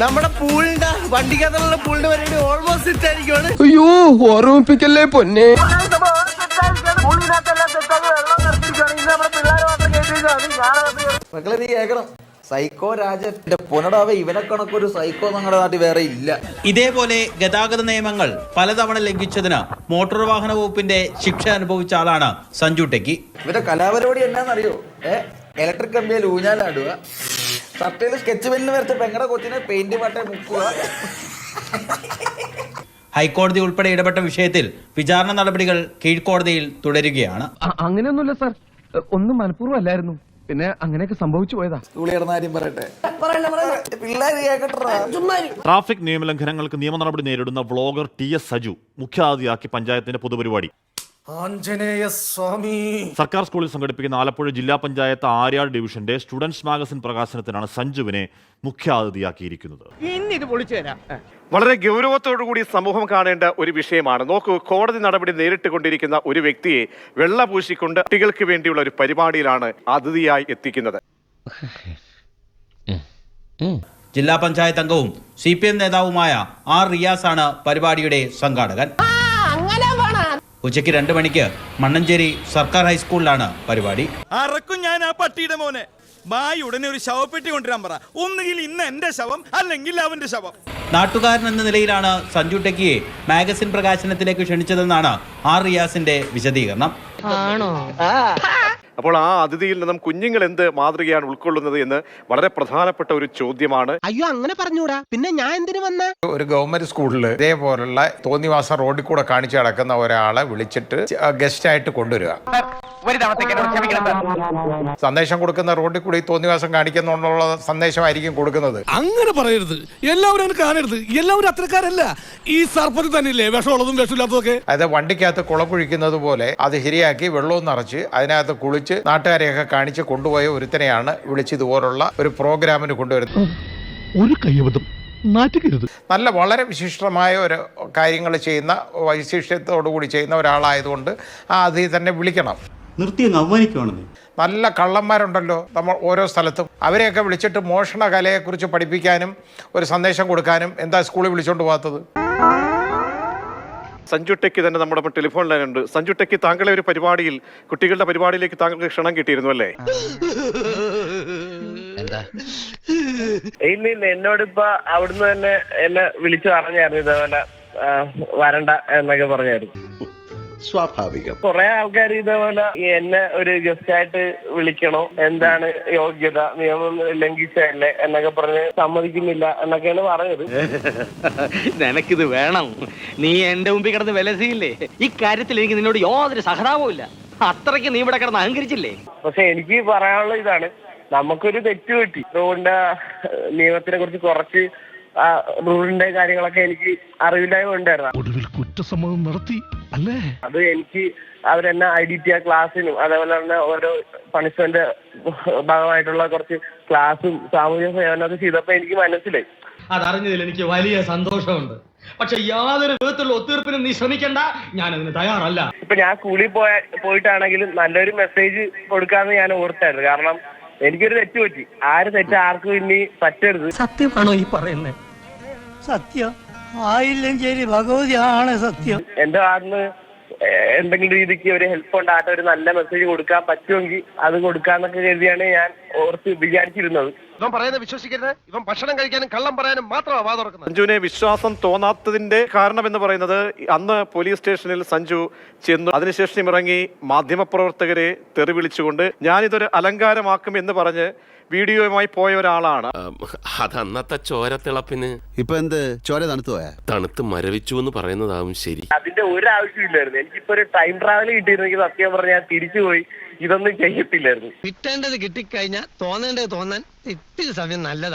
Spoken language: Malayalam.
നമ്മുടെ പൂളിന്റെ വണ്ടിക്കകത്തുള്ള പൂളിന്റെ പരിപാടി ഓൾമോസ്റ്റ് സെറ്റ് ആയിരിക്കുവാണ്. അയ്യോ ഓർമ്മിപ്പിക്കല്ലേ പൊന്നെ. മക്കളെ നീ കേക്കണം സൈക്കോ രാജന്റെ പുനടാവ ഇവനെ കണക്കൊരു സൈക്കോ നമ്മുടെ നാട്ടിൽ വേറെ ഇല്ല. ഇതേപോലെ ഗതാഗത നിയമങ്ങൾ പലതവണ ലംഘിച്ചതിന് മോട്ടോർ വാഹന വകുപ്പിന്റെ ശിക്ഷ അനുഭവിച്ച ആളാണ് സഞ്ജു ടെക്കി. ഇവരുടെ കലാപരിപാടി എന്നാന്നറിയോ? ഏഹ് ഇലക്ട്രിക് കമ്പിയിൽ ഊഞ്ഞാലാടുക. ഷർട്ടയിൽ സ്കെച്ച് പെന്നിന് വരച്ച പെങ്ങടെ കൊച്ചിനെ പെയിന്റ് പട്ടേ മുക്കുക. ഹൈക്കോടതി ഉൾപ്പെടെ ഇടപെട്ട വിഷയത്തിൽ വിചാരണ നടപടികൾ കീഴ്ക്കോടതിയിൽ തുടരുകയാണ്. അങ്ങനെയൊന്നുമില്ല സാർ. ഒന്നും മനഃപൂർവം അല്ലായിരുന്നു പിന്നെ അങ്ങനെയൊക്കെ സംഭവിച്ചു പോയതാ. ട്രാഫിക് നിയമലംഘനങ്ങൾക്ക് നിയമ നടപടി നേരിടുന്ന വ്ളോഗർ ടി എസ് സജു മുഖ്യാതിഥിയാക്കി പഞ്ചായത്തിന്റെ പൊതുപരിപാടി. സർക്കാർ സ്കൂളിൽ സംഘടിപ്പിക്കുന്ന ആലപ്പുഴ ജില്ലാ പഞ്ചായത്ത് ആര്യാട് ഡിവിഷന്റെ സ്റ്റുഡൻസ് മാഗസിൻ പ്രകാശനത്തിനാണ് സഞ്ജുവിനെ മുഖ്യാതിഥിയാക്കിയിരിക്കുന്നത്. വളരെ ഗൗരവത്തോടു കൂടി സമൂഹം കാണേണ്ട ഒരു വിഷയമാണ്. നോക്കൂ കോടതി നടപടി നേരിട്ട് കൊണ്ടിരിക്കുന്ന ഒരു വ്യക്തിയെ വെള്ള പൂശിക്കൊണ്ട് കുട്ടികൾക്ക് വേണ്ടിയുള്ള ഒരു പരിപാടിയിലാണ് അതിഥിയായി എത്തിക്കുന്നത്. ജില്ലാ പഞ്ചായത്ത് അംഗവും സി പി എം നേതാവുമായ ആർ റിയാസ് ആണ് പരിപാടിയുടെ സംഘാടകൻ. ഉച്ചയ്ക്ക് രണ്ട് മണിക്ക് മണ്ണഞ്ചേരി സർക്കാർ ഹൈസ്കൂളിലാണ് പരിപാടി. അറക്കും ഞാൻ ആ പട്ടിയുടെ മോനെ. ബായി ഉടനെ ഒരു ശവപ്പെട്ടി കൊണ്ടുവരാൻ പറ. ഒന്നുകിൽ ഇന്ന് എന്റെ ശവം അല്ലെങ്കിൽ അവന്റെ ശവം. നാട്ടുകാരൻ എന്ന നിലയിലാണ് സഞ്ജു ടെക്കിയെ മാഗസിൻ പ്രകാശനത്തിലേക്ക് ക്ഷണിച്ചതെന്നാണ് ആർ റിയാസിന്റെ വിശദീകരണം. അപ്പോൾ ആ അതിഥിയിൽ നിന്നും കുഞ്ഞുങ്ങൾ എന്ത് മാതൃകയാണ് ഉൾക്കൊള്ളുന്നത് എന്ന് വളരെ പ്രധാനപ്പെട്ട ഒരു ചോദ്യമാണ്. അയ്യോ അങ്ങനെ പറഞ്ഞൂടാ. പിന്നെ ഞാൻ എന്തിനു വന്ന? ഒരു ഗവൺമെന്റ് സ്കൂളിൽ ഇതേപോലുള്ള തോന്നിവാസ റോഡിൽ കൂടെ കാണിച്ചു നടക്കുന്ന ഒരാളെ വിളിച്ചിട്ട് ഗസ്റ്റ് ആയിട്ട് കൊണ്ടുവരിക. സന്ദേശം കൊടുക്കുന്ന റോഡിൽ കൂടി ഈ തോന്നിവാസം കാണിക്കുന്നുള്ള സന്ദേശമായിരിക്കും കൊടുക്കുന്നത്. അങ്ങനെ പറയരുത്. എല്ലാവരും അങ്ങനെ കാണരുത്. എല്ലാവരും അത്രക്കാരല്ല ഈ സർപ്പത്തിൽ തന്നെയില്ലേ? വിഷമുള്ളതും വിഷമില്ലാത്തതൊക്കെ അതായത് വണ്ടിക്കകത്ത് കുളം കുഴിക്കുന്നത് പോലെ അത് ശരിയാക്കി വെള്ളവും നിറച്ച് അതിനകത്ത് കുളിച്ച് നാട്ടുകാരെയൊക്കെ കാണിച്ച് കൊണ്ടുപോയ ഒരുത്തനെയാണ് വിളിച്ച് ഇതുപോലുള്ള ഒരു പ്രോഗ്രാമിന് കൊണ്ടുവരുന്നത്. ഒരു കയ്യബദ്ധം. നാറ്റുകരുത് നല്ല വളരെ വിശിഷ്ടമായ ഒരു കാര്യങ്ങൾ ചെയ്യുന്ന വൈശിഷ്ട്യത്തോടുകൂടി ചെയ്യുന്ന ഒരാളായതുകൊണ്ട് ആ അതിഥി തന്നെ വിളിക്കണം. നിർത്തി അവമാനിക്കുവാണെന്ന്. നല്ല കള്ളന്മാരുണ്ടല്ലോ നമ്മൾ ഓരോ സ്ഥലത്തും. അവരെയൊക്കെ വിളിച്ചിട്ട് മോഷണ കലയെക്കുറിച്ച് പഠിപ്പിക്കാനും ഒരു സന്ദേശം കൊടുക്കാനും എന്താ സ്കൂളിൽ വിളിച്ചോണ്ട് പോകാത്തത്? സഞ്ജു ടെക്കി തന്നെ നമ്മുടെ ടെലിഫോൺ ലൈൻ ഉണ്ട് സഞ്ജു ടെക്കി താങ്കളെ ഒരു പരിപാടിയിൽ കുട്ടികളുടെ പരിപാടിയിലേക്ക് താങ്കൾക്ക് ക്ഷണം കിട്ടിയിരുന്നു അല്ലേ? ഇല്ല ഇല്ല എന്നോട് ഇപ്പൊ അവിടുന്ന് തന്നെ എന്നെ വിളിച്ചു പറഞ്ഞായിരുന്നു ഇതേപോലെ വരണ്ട എന്നൊക്കെ പറഞ്ഞായിരുന്നു. സ്വാഭാവികം. കുറെ ആൾക്കാർ ഇതേപോലെ എന്നെ ഒരു ഗസ്റ്റ് ആയിട്ട് വിളിക്കണോ? എന്താണ് യോഗ്യത നിയമം ലംഘിച്ചല്ലേ എന്നൊക്കെ പറഞ്ഞ് സമ്മതിക്കുന്നില്ല എന്നൊക്കെയാണ് പറഞ്ഞത്. നിനക്കിത് വേണം. നീ എന്റെ മുമ്പിൽ കിടന്ന് വിലസിയില്ലേ ഈ കാര്യത്തിൽ എനിക്ക് നിന്നോട് യാതൊരു സഹതാപവും ഇല്ല. അത്രയ്ക്ക് നീ ഇവിടെ കിടന്ന് അഹങ്കരിച്ചില്ലേ? പക്ഷെ എനിക്ക് പറയാനുള്ള ഇതാണ്. നമുക്കൊരു തെറ്റ് പറ്റി. അതുകൊണ്ട് നിയമത്തിനെ കുറിച്ച് കുറച്ച് ആ, റൂളിന്റെ കാര്യങ്ങളൊക്കെ എനിക്ക് അറിവില്ലായ്മ ഉണ്ടായിരുന്നു. ഒടുവിൽ കുറ്റസമ്മതം നടത്തി അല്ലേ? അത് എനിക്ക് അവരെന്നെ ഐ ഡി ടി ആ ക്ലാസ്സിനും അതേപോലെ തന്നെ ഓരോ പണിഷ്മെന്റ് ഭാഗമായിട്ടുള്ള കുറച്ച് ക്ലാസ്സും സാമൂഹ്യ സേവനമൊക്കെ ചെയ്തപ്പോ എനിക്ക് മനസ്സിലായി. അതറിഞ്ഞതിൽ എനിക്ക് വലിയ സന്തോഷമുണ്ട്. പക്ഷെ യാതൊരു വിധത്തിലുള്ള ഒത്തീർപ്പിനും നീ ശ്രമിക്കണ്ട. ഞാൻ അതിന് തയ്യാറല്ല. ഇപ്പൊ ഞാൻ സ്കൂളിൽ പോയ പോയിട്ടാണെങ്കിലും നല്ലൊരു മെസ്സേജ് കൊടുക്കാന്ന് ഞാൻ ഓർത്തായിരുന്നു. കാരണം എനിക്കൊരു തെറ്റ് പറ്റി. ആര് തെറ്റ് ആർക്കും ഇനി പറ്റരുത്. സത്യമാണോ ഈ പറയുന്നത് സത്യം. ആയില്ലെങ്കിൽ ഭഗവതി ആണ് സത്യം. എന്റെ ഭാഗത്ത് എന്തെങ്കിലും രീതിക്ക് ഒരു ഹെൽപ്പ് ഉണ്ടാകട്ടെ ഒരു നല്ല മെസ്സേജ് കൊടുക്കാൻ പറ്റുമെങ്കിൽ അത് കൊടുക്കാന്നൊക്കെ കരുതിയാണ് ഞാൻ ഓർത്ത് വിചാരിച്ചിരുന്നത്. ഇവൻ പറയുന്നത് വിശ്വസിക്കരുത്. ഇവൻ ഭക്ഷണം കഴിക്കാനും കള്ളം പറയാനും മാത്രമാണ് വാ തുറക്കുന്നത്. സഞ്ജുവിനെ വിശ്വാസം തോന്നാത്തതിന്റെ കാരണം എന്ന് പറയുന്നത് അന്ന് പോലീസ് സ്റ്റേഷനിൽ സഞ്ജു ചെന്നു. അതിനുശേഷം ഇറങ്ങി മാധ്യമപ്രവർത്തകരെ തെറി വിളിച്ചുകൊണ്ട് ഞാനിതൊരു അലങ്കാരമാക്കും എന്ന് പറഞ്ഞ് വീഡിയോയുമായി പോയ ഒരാളാണ്. അത് അന്നത്തെ ചോരത്തിളപ്പിന് ഇപ്പൊ എന്ത്? ചോര തണുത്തു പോയാ? തണുത്ത് മരവിച്ചു എന്ന് പറയുന്നതാവും ശരി. അതിന്റെ ഒരു ആവശ്യമില്ലായിരുന്നു എനിക്കിപ്പോ ഒരു ടൈം ട്രാവൽ കിട്ടിയിരുന്നെങ്കിൽ സത്യം പറഞ്ഞാൽ ഞാൻ തിരിച്ചുപോയി. ഇതൊന്നും ചെയ്യത്തില്ലായിരുന്നു. കിട്ടേണ്ടത് കിട്ടിക്കഴിഞ്ഞാൽ തോന്നേണ്ടത് തോന്നാൻ ഇത്തിരി സമയം നല്ലതാണ്